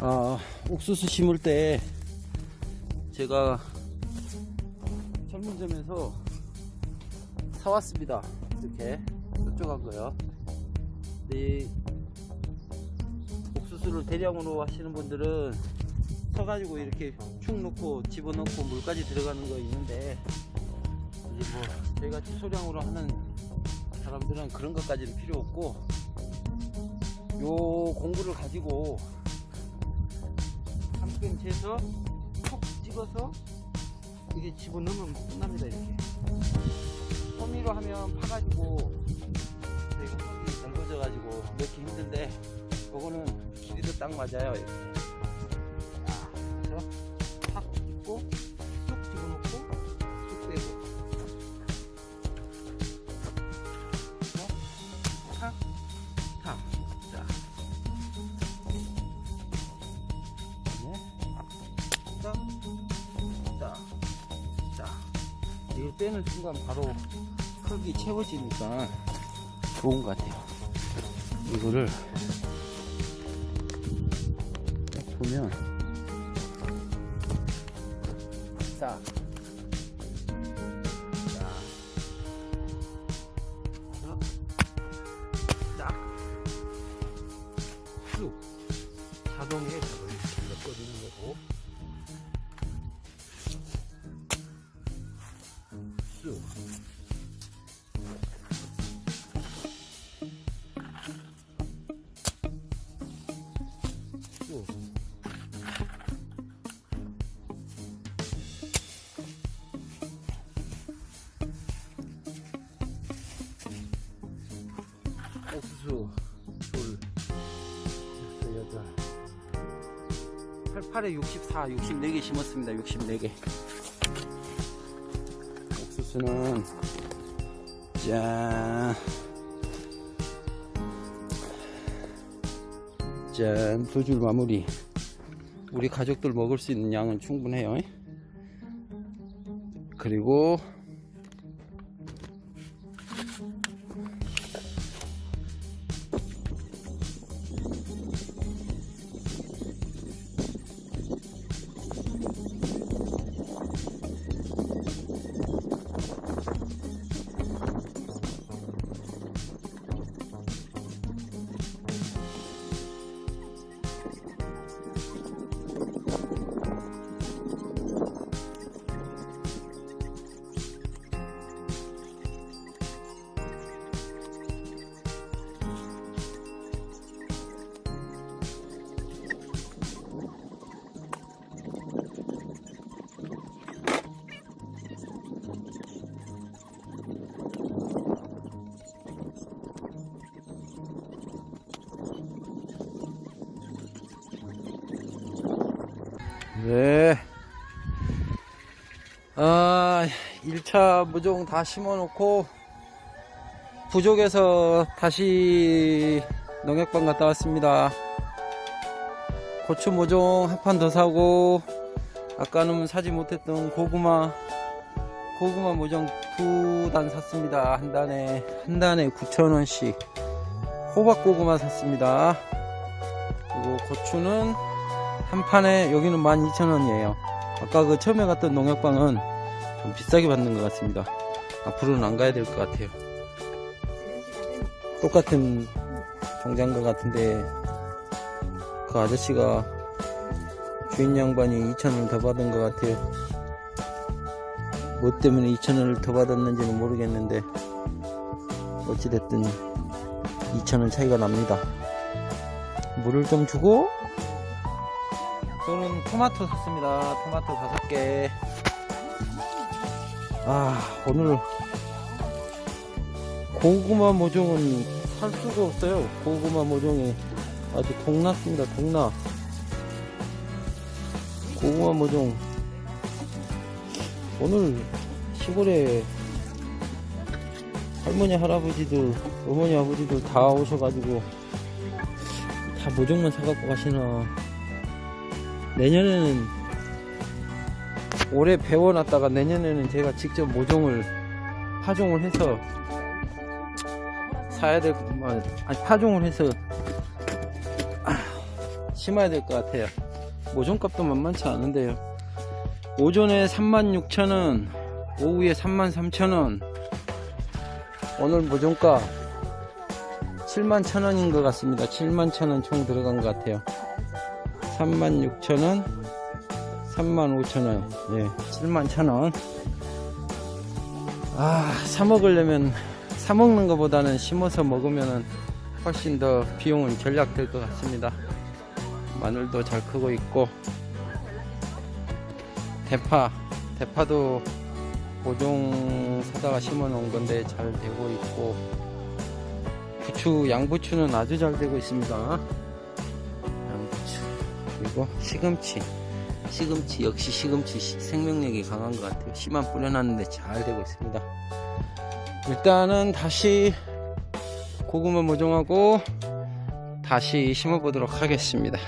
아, 옥수수 심을 때 제가 철문점에서 사왔습니다. 이렇게 뾰족한 거요. 이 옥수수를 대량으로 하시는 분들은 서가지고 이렇게 축 넣고 집어넣고 물까지 들어가는 거 있는데 이제 뭐 저희같이 소량으로 하는 사람들은 그런 것까지는 필요 없고 요 공구를 가지고 한PM 재서 톡 찍어서 이게 집어넣으면 끝납니다 이렇게. 호미로 하면 파가지고 저희가 속이 넓어져 가지고 넣기 힘든데 요거는 길이도 딱 맞아요 이렇게. 자, 그래서 탁 찍고 쑥 집어넣고 쑥 빼고. 탁, 탁. 빼는 순간 바로 흙이 채워지니까 좋은 것 같아요. 이거를 딱 보면 딱, 딱, 딱, 딱, 옥수수 둘 여섯 여덟 88에 64, 64개 심었습니다. 64개. 옥수수는 짠. 짠, 두 줄 마무리. 우리 가족들 먹을 수 있는 양은 충분해요. 그리고 아, 1차 무종 다 심어놓고, 부족해서 다시 농약방 갔다 왔습니다. 고추 모종 한 판 더 사고, 아까는 사지 못했던 고구마, 고구마 모종 두 단 샀습니다. 한 단에, 한 단에 9,000원씩. 호박 고구마 샀습니다. 그리고 고추는 한 판에 여기는 12,000원이에요. 아까 그 처음에 갔던 농약방은 좀 비싸게 받는 것 같습니다. 앞으로는 안 가야 될 것 같아요. 똑같은 종장과 같은데 그 아저씨가 주인 양반이 2,000원 더 받은 것 같아요. 뭐 때문에 2,000원을 더 받았는지는 모르겠는데 어찌됐든 2,000원 차이가 납니다. 물을 좀 주고 저는 토마토 샀습니다. 토마토 다섯 개. 아, 오늘 고구마 모종은 살 수가 없어요. 고구마 모종이 아주 동났습니다. 동나. 고구마 모종. 오늘 시골에 할머니, 할아버지들, 어머니, 아버지들 다 오셔가지고 다 모종만 사갖고 가시나. 내년에는 올해 배워놨다가 내년에는 제가 직접 모종을 파종을 해서 사야 될, 아니, 파종을 해서 심어야 될 것 같아요. 모종값도 만만치 않은데요. 오전에 36,000원, 오후에 33,000원. 오늘 모종값 71,000원인 것 같습니다. 71,000원 총 들어간 것 같아요. 36,000원, 35,000원, 예, 71,000원. 아, 사 먹으려면 사 먹는 것보다는 심어서 먹으면 훨씬 더 비용은 절약될 것 같습니다. 마늘도 잘 크고 있고 대파, 대파도 보종 사다가 심어 놓은 건데 잘 되고 있고 부추, 양부추는 아주 잘 되고 있습니다. 그리고 시금치, 시금치 역시 시금치 시- 생명력이 강한 것 같아요. 씨만 뿌려놨는데 잘 되고 있습니다. 일단은 다시 고구마 모종하고 다시 심어보도록 하겠습니다.